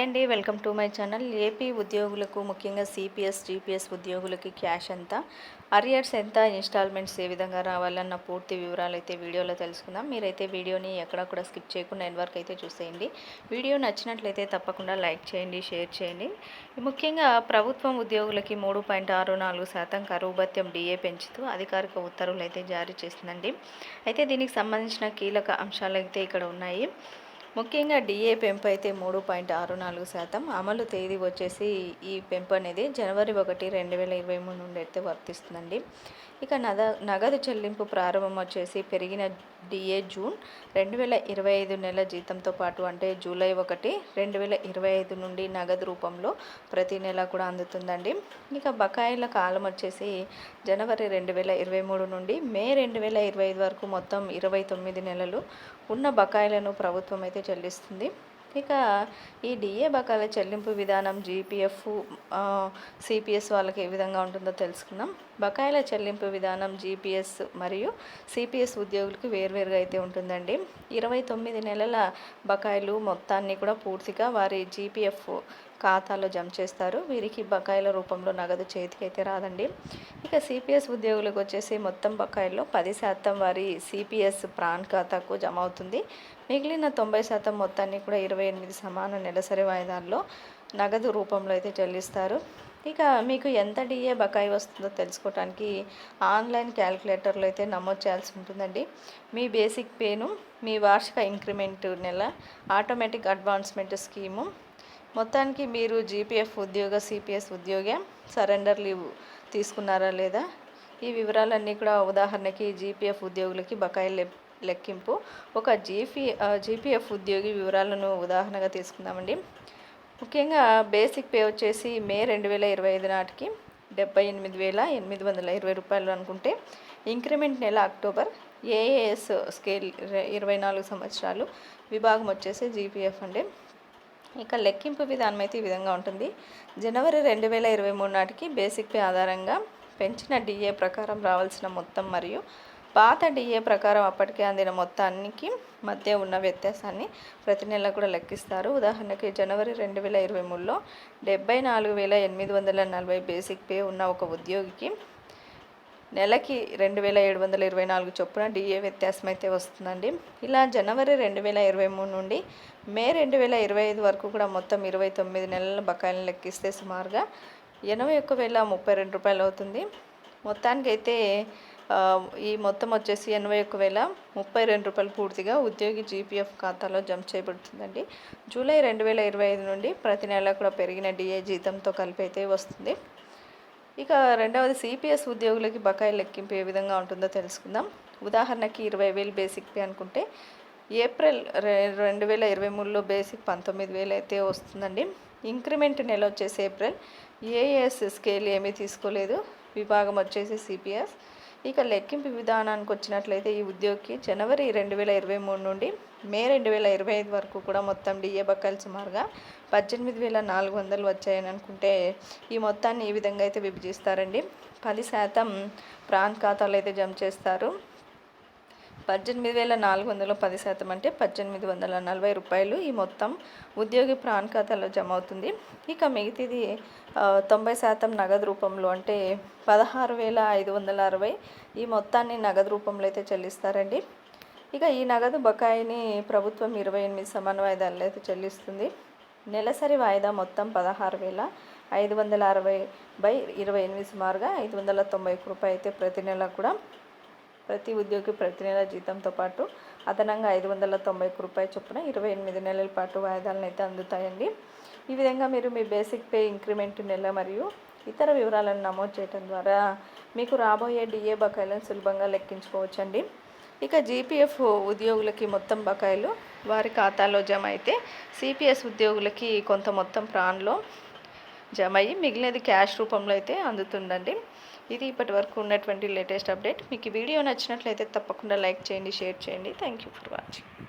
అండి welcome to my channel. AP ఉద్యోగులకు ముఖ్యంగా సిపిఎస్ జీపీఎస్ ఉద్యోగులకి క్యాష్ ఎంత? అరియర్స్ ఎంత? ఇన్స్టాల్మెంట్స్ ఏ విధంగా రావాలన్న పూర్తి వివరాలు అయితే వీడియోలో తెలుసుకుందాం. మీరైతే వీడియోని ఎక్కడా కూడా స్కిప్ చేయకుండా ఎండ్ వరకు అయితే చూసేయండి. వీడియో నచ్చినట్లయితే తప్పకుండా లైక్ చేయండి షేర్ చేయండి. ముఖ్యంగా ప్రభుత్వం ఉద్యోగులకి మూడు పాయింట్ ఆరు నాలుగు శాతం కరువు భత్యం డిఏ పెంచుతూ అధికారిక ఉత్తర్వులు అయితే జారీ చేసిందండి అయితే దీనికి సంబంధించిన కీలక అంశాలు అయితే ఇక్కడ ఉన్నాయి. ముఖ్యంగా డిఏ పెంపు అయితే మూడు పాయింట్ ఆరు నాలుగు శాతం. అమలు తేదీ వచ్చేసి ఈ పెంపు అనేది జనవరి ఒకటి రెండు వేల ఇరవై మూడు నుండి అయితే వర్తిస్తుందండి. ఇక నద నగదు చెల్లింపు ప్రారంభం వచ్చేసి పెరిగిన డిఏ జూన్ రెండు వేల ఇరవై ఐదు నెల జీతంతో పాటు అంటే జూలై ఒకటి రెండు వేల ఇరవై ఐదు నుండి నగదు రూపంలో ప్రతి నెల కూడా అందుతుందండి. ఇక బకాయిల కాలం వచ్చేసి జనవరి రెండు వేల ఇరవై మూడు నుండి మే రెండు వేల ఇరవై ఐదు వరకు మొత్తం ఇరవై తొమ్మిది నెలలు ఉన్న బకాయిలను ప్రభుత్వం అయితే చెల్లిస్తుంది. ఇక ఈ డిఏ బకాయిల చెల్లింపు విధానం జీపీఎఫ్ సిపిఎస్ వాళ్ళకి ఏ విధంగా ఉంటుందో తెలుసుకుందాం. బకాయిల చెల్లింపు విధానం జీపీఎస్ మరియు సిపిఎస్ ఉద్యోగులకు వేర్వేరుగా అయితే ఉంటుందండి. ఇరవై తొమ్మిది నెలల బకాయిలు మొత్తాన్ని కూడా పూర్తిగా వారి జీపీఎఫ్ ఖాతాలో జమ చేస్తారు. వీరికి బకాయిల రూపంలో నగదు చేతికి అయితే రాదండి. ఇక సిపిఎస్ ఉద్యోగులకు వచ్చేసి మొత్తం బకాయిల్లో పది శాతం వారి సిపిఎస్ ప్రాన్ ఖాతాకు జమ అవుతుంది. మిగిలిన తొంభై శాతం మొత్తాన్ని కూడా ఇరవై ఎనిమిది సమాన నెలసరి వాయిదాల్లో నగదు రూపంలో అయితే చెల్లిస్తారు. ఇక మీకు ఎంత డిఏ బకాయి వస్తుందో తెలుసుకోవడానికి ఆన్లైన్ క్యాలిక్యులేటర్లో అయితే నమోదు చేయాల్సి ఉంటుందండి. మీ బేసిక్ పేను మీ వార్షిక ఇంక్రిమెంట్ నెల ఆటోమేటిక్ అడ్వాన్స్మెంట్ స్కీము మొత్తానికి మీరు జీపీఎఫ్ ఉద్యోగ సిపిఎస్ ఉద్యోగ సరెండర్ లీవ్ తీసుకున్నారా లేదా? ఈ వివరాలన్నీ కూడా ఉదాహరణకి జీపీఎఫ్ ఉద్యోగులకి బకాయిలు లెక్కింపు. ఒక జీపీ జీపీఎఫ్ ఉద్యోగి వివరాలను ఉదాహరణగా తీసుకుందామండి. ముఖ్యంగా బేసిక్ పే వచ్చేసి మే రెండు వేల ఇరవై ఐదు నాటికి డెబ్బై ఎనిమిది వేల ఎనిమిది వందల ఇరవై రూపాయలు అనుకుంటే ఇంక్రిమెంట్ నెల అక్టోబర్ ఏఏఎస్ స్కేల్ ఇరవై నాలుగు సంవత్సరాలు విభాగం వచ్చేసి జీపీఎఫ్ అండి. ఇక లెక్కింపు విధానం అయితే ఈ విధంగా ఉంటుంది. జనవరి రెండు వేల ఇరవై మూడు నాటికి బేసిక్ పే ఆధారంగా పెంచిన డిఏ ప్రకారం రావాల్సిన మొత్తం మరియు పాత డిఏ ప్రకారం అప్పటికే అందిన మొత్తానికి మధ్య ఉన్న వ్యత్యాసాన్ని ప్రతి నెల కూడా లెక్కిస్తారు. ఉదాహరణకి జనవరి రెండు వేల ఇరవై మూడులో డెబ్బై నాలుగు వేల ఎనిమిది వందల నలభై బేసిక్ పే ఉన్న ఒక ఉద్యోగికి నెలకి రెండు వేల ఏడు వందల ఇరవై నాలుగు చొప్పున డిఏ వ్యత్యాసం అయితే వస్తుందండి. ఇలా జనవరి రెండు వేల ఇరవై మూడు నుండి మే రెండు వేల ఇరవై ఐదు వరకు కూడా మొత్తం ఇరవై తొమ్మిది నెలల బకాయిలను లెక్కిస్తే సుమారుగా ఎనభై ఒక్క వేల ముప్పై రెండు రూపాయలు అవుతుంది. మొత్తానికైతే ఈ మొత్తం వచ్చేసి ఎనభై ఒక్క వేల ముప్పై రెండు రూపాయలు పూర్తిగా ఉద్యోగి జీపీఎఫ్ ఖాతాలో జమ చేయబడుతుందండి. జూలై రెండు వేల ఇరవై ఐదు నుండి ప్రతి నెల కూడా పెరిగిన డిఏ జీతంతో కలిపి అయితే వస్తుంది. ఇక రెండవది సిపిఎస్ ఉద్యోగులకి బకాయి లెక్కింపు ఏ విధంగా ఉంటుందో తెలుసుకుందాం. ఉదాహరణకి ఇరవై వేలు బేసిక్ పే అనుకుంటే ఏప్రిల్ రెండు వేల ఇరవై మూడులో బేసిక్ పంతొమ్మిది వేలు అయితే వస్తుందండి. ఇంక్రిమెంట్ నెల వచ్చేసి ఏప్రిల్. ఏఎస్ స్కేల్ ఏమీ తీసుకోలేదు. విభాగం వచ్చేసి సిపిఎస్. ఇక లెక్కింపు విధానానికి వచ్చినట్లయితే ఈ ఉద్యోగికి జనవరి రెండు వేల ఇరవై మూడు నుండి మే రెండు వేల ఇరవై ఐదు వరకు కూడా మొత్తం డిఏ బకాయిలు సుమారుగా పద్దెనిమిది వేల నాలుగు వందలు వచ్చాయని అనుకుంటే ఈ మొత్తాన్ని ఈ విధంగా అయితే విభజిస్తారండి. పది శాతం ప్రాంత్ ఖాతాలు అయితే జమ చేస్తారు. పద్దెనిమిది వేల నాలుగు వందల పది శాతం అంటే పద్దెనిమిది వందల నలభై రూపాయలు ఈ మొత్తం ఉద్యోగి ప్రాణ్ ఖాతాలో జమ అవుతుంది ఇక మిగతాది తొంభై శాతం నగదు రూపంలో అంటే పదహారు వేల ఐదు వందల అరవై ఈ మొత్తాన్ని నగదు రూపంలో అయితే చెల్లిస్తారండి. ఇక ఈ నగదు బకాయిని ప్రభుత్వం ఇరవై ఎనిమిది సమాన వాయిదాల్లో అయితే చెల్లిస్తుంది. నెలసరి వాయిదా మొత్తం పదహారు వేల ఐదు వందల అరవై బై ఇరవై ఎనిమిది సుమారుగా ఐదు వందల తొంభై రూపాయలు అయితే ప్రతి నెల కూడా ప్రతి ఉద్యోగి ప్రతి నెల జీతంతో పాటు అదనంగా ఐదు వందల తొంభై రూపాయల చొప్పున ఇరవై ఎనిమిది నెలల పాటు వాయిదాలను అయితే అందుతాయండి. ఈ విధంగా మీరు మీ బేసిక్ పే ఇంక్రిమెంట్ నెల మరియు ఇతర వివరాలను నమోదు చేయడం ద్వారా మీకు రాబోయే డిఏ బకాయిలను సులభంగా లెక్కించుకోవచ్చండి. ఇక జీపీఎఫ్ ఉద్యోగులకి మొత్తం బకాయిలు వారి ఖాతాలో జమ అయితే సిపిఎస్ ఉద్యోగులకి కొంత మొత్తం ప్రాన్లో జమ అయ్యి మిగిలినది క్యాష్ రూపంలో అయితే అందుతుందండి. ఇది ఇప్పటి వరకు ఉన్నటువంటి లేటెస్ట్ అప్డేట్. మీకు వీడియో నచ్చినట్లయితే తప్పకుండా లైక్ చేయండి షేర్ చేయండి. Thank you for watching